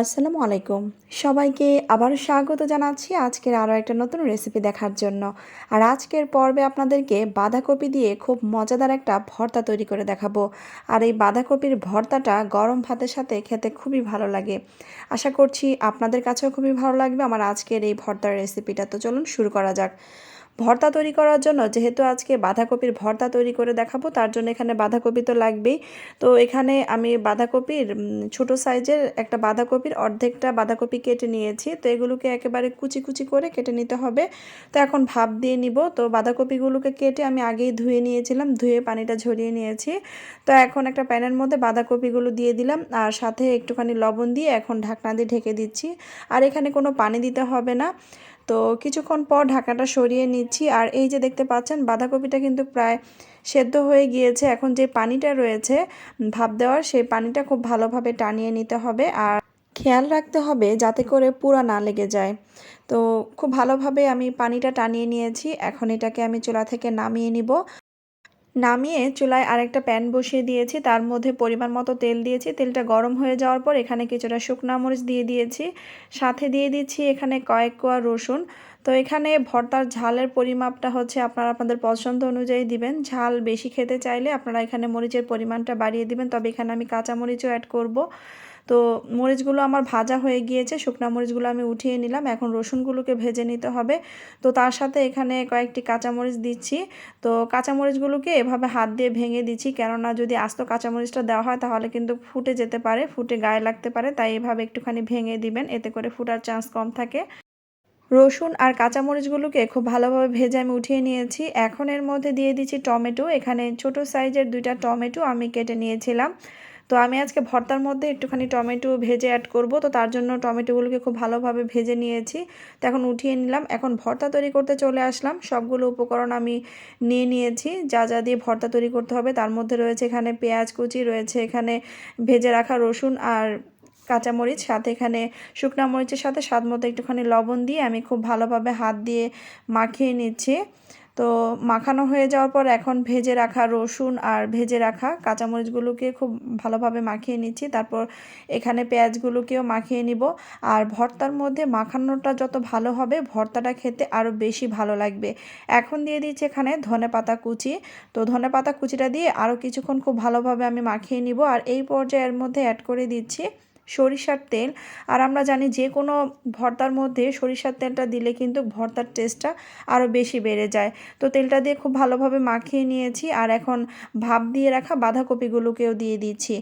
আসসালামু আলাইকুম। সবাইকে আবারও স্বাগত জানাচ্ছি আজকের আরও একটা নতুন রেসিপি দেখার জন্য। আর আজকের পর্বে আপনাদেরকে বাঁধাকপি দিয়ে খুব মজাদার একটা ভর্তা তৈরি করে দেখাবো। আর এই বাঁধাকপির ভর্তাটা গরম ভাতের সাথে খেতে খুবই ভালো লাগে। আশা করছি আপনাদের কাছেও খুবই ভালো লাগবে আমার আজকের এই ভর্তার রেসিপিটা তো চলুন শুরু করা যাক। ভর্তা তৈরি করার জন্য, যেহেতু আজকে বাঁধাকপির ভর্তা তৈরি করে দেখাবো, তার জন্য এখানে বাঁধাকপি তো লাগবেই। তো এখানে আমি বাঁধাকপির ছোট সাইজের একটা বাঁধাকপির অর্ধেকটা বাঁধাকপি কেটে নিয়েছি। তো এগুলোকে একেবারে কুচি কুচি করে কেটে নিতে হবে। তো এখন ভাপ দিয়ে নিব। তো বাঁধাকপিগুলোকে কেটে আমি আগেই ধুয়ে নিয়েছিলাম, ধুয়ে পানিটা ঝরিয়ে নিয়েছি। তো এখন একটা প্যানের মধ্যে বাঁধাকপিগুলো দিয়ে দিলাম। আর সাথে একটুখানি লবণ দিয়ে এখন ঢাকনা দিয়ে ঢেকে দিচ্ছি। আর এখানে কোনো পানি দিতে হবে না। তো কিছুক্ষণ পর ঢাকাটা সরিয়ে নিচ্ছি। আর এই যে দেখতে পাচ্ছেন, বাঁধাকপিটা কিন্তু প্রায় সেদ্ধ হয়ে গিয়েছে। এখন যে পানিটা রয়েছে, ভাপ দেওয়ার সেই পানিটা খুব ভালোভাবে টানিয়ে নিতে হবে। আর খেয়াল রাখতে হবে যাতে করে পুরা না লেগে যায়। তো খুব ভালোভাবে আমি পানিটা টানিয়ে নিয়েছি। এখন এটাকে আমি চুলা থেকে নামিয়ে নিব। নামিয়ে চুলায় আরেকটা প্যান বসিয়ে দিয়েছি। তার মধ্যে পরিমাণ মতো তেল দিয়েছি। তেলটা গরম হয়ে যাওয়ার পর এখানে কিছুটা শুকনা মরিচ দিয়ে দিয়েছি। সাথে দিয়ে দিচ্ছি এখানে কয়েক কোয়া রসুন। তো এখানে ভর্তার ঝালের পরিমাপটা হচ্ছে আপনারা আপনাদের পছন্দ অনুযায়ী দিবেন। ঝাল বেশি খেতে চাইলে আপনারা এখানে মরিচের পরিমাণটা বাড়িয়ে দিবেন। তবে এখানে আমি কাঁচা মরিচও অ্যাড করব। তো মরিচগুলো আমার ভাজা হয়ে গিয়েছে, শুকনা মরিচগুলো আমি উঠিয়ে নিলাম, এখন রসুনগুলোকে ভেজে নিতে হবে। তো তার সাথে এখানে কয়েকটি কাঁচামরিচ দিচ্ছি। তো কাঁচামরিচগুলোকে এভাবে হাত দিয়ে ভেঙে দিচ্ছি, কেননা যদি আস্ত কাঁচামরিচটা দেওয়া হয় তাহলে কিন্তু ফুটে যেতে পারে, ফুটে গায়ে লাগতে পারে, তাই এভাবে একটুখানি ভেঙে দিবেন, এতে করে ফুটার চান্স কম থাকে। রসুন আর কাঁচামরিচগুলোকে খুব ভালোভাবে ভেজে আমি উঠিয়ে নিয়েছি। এখন এর মধ্যে দিয়ে দিচ্ছি টমেটো, এখানে ছোট সাইজের দুইটা টমেটো আমি কেটে নিয়েছিলাম। তো আমি আজকে ভর্তার মধ্যে একটুখানি টমেটো ভেজে অ্যাড করব। তো তার জন্য টমেটোগুলোকে খুব ভালোভাবে ভেজে নিয়েছি। তো এখন উঠিয়ে নিলাম। এখন ভর্তা তৈরি করতে চলে আসলাম। সবগুলো উপকরণ আমি নিয়ে নিয়েছি। যা যা দিয়ে ভর্তা তৈরি করতে হবে তার মধ্যে রয়েছে এখানে পেঁয়াজ কুচি, রয়েছে এখানে ভেজে রাখা রসুন আর কাঁচামরিচ, সাথে এখানে শুকনা মরিচের সাথে স্বাদ মতো একটুখানি লবণ দিয়ে আমি খুব ভালোভাবে হাত দিয়ে মাখিয়ে নিচ্ছি। তো মাখানো হয়ে যাওয়ার পর এখন ভেজে রাখা রসুন আর ভেজে রাখা কাঁচামরিচগুলোকে খুব ভালোভাবে মাখিয়ে নিচ্ছি। তারপর এখানে পেঁয়াজগুলোকেও মাখিয়ে নিব। আর ভর্তার মধ্যে মাখানোটা যত ভালো হবে, ভর্তাটা খেতে আরও বেশি ভালো লাগবে। এখন দিয়ে দিচ্ছি এখানে ধনে পাতা কুচি। তো ধনে পাতা কুচিটা দিয়ে আরও কিছুক্ষণ খুব ভালোভাবে আমি মাখিয়ে নিব। আর এই পর্যায়ের মধ্যে অ্যাড করে দিচ্ছি সরিষার তেল। আর আমরা জানি যে কোনো ভর্তার মধ্যে সরিষার তেলটা দিলে কিন্তু ভর্তার টেস্টটা আরও বেশি বেড়ে যায়। তো তেলটা দিয়ে খুব ভালোভাবে মাখিয়ে নিয়েছি। আর এখন ভাপ দিয়ে রাখা বাঁধাকপিগুলোকেও দিয়ে দিচ্ছি।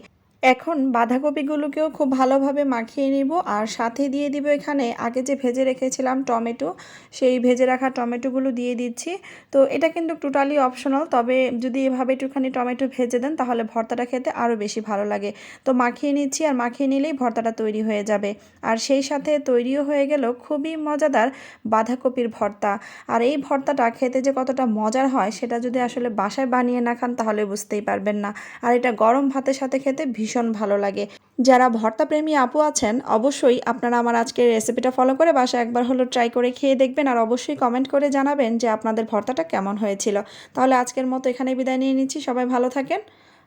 এখন বাঁধাকপিগুলোকেও খুব ভালোভাবে মাখিয়ে নিব আর সাথে দিয়ে দিব এখানে আগে যে ভেজে রেখেছিলাম টমেটো, সেই ভেজে রাখা টমেটোগুলো দিয়ে দিচ্ছি। তো এটা কিন্তু টোটালি অপশনাল তবে যদি এভাবে একটুখানি টমেটো ভেজে দেন তাহলে ভর্তাটা খেতে আরও বেশি ভালো লাগে। তো মাখিয়ে নিচ্ছি আর মাখিয়ে নিলেই ভর্তাটা তৈরি হয়ে যাবে। আর সেই সাথে তৈরিও হয়ে গেল খুবই মজাদার বাঁধাকপির ভর্তা। আর এই ভর্তাটা খেতে যে কতটা মজার হয়, সেটা যদি আসলে বাসায় বানিয়ে না খান তাহলে বুঝতেই পারবেন না। আর এটা গরম ভাতের সাথে খেতে ভীষণ ভীষণ ভালো লাগে। যারা ভর্তা প্রেমী আপু আছেন, অবশ্যই আপনারা আমার আজকের রেসিপিটা ফলো করে বাসা একবার হলো ট্রাই করে খেয়ে দেখবেন আর অবশ্যই কমেন্ট করে জানাবেন যে আপনাদের ভর্তাটা কেমন হয়েছিল। তাহলে আজকের মতো এখানে বিদায় নিয়ে নিচ্ছি। সবাই ভালো থাকেন।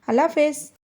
আল্লাহ হাফেজ।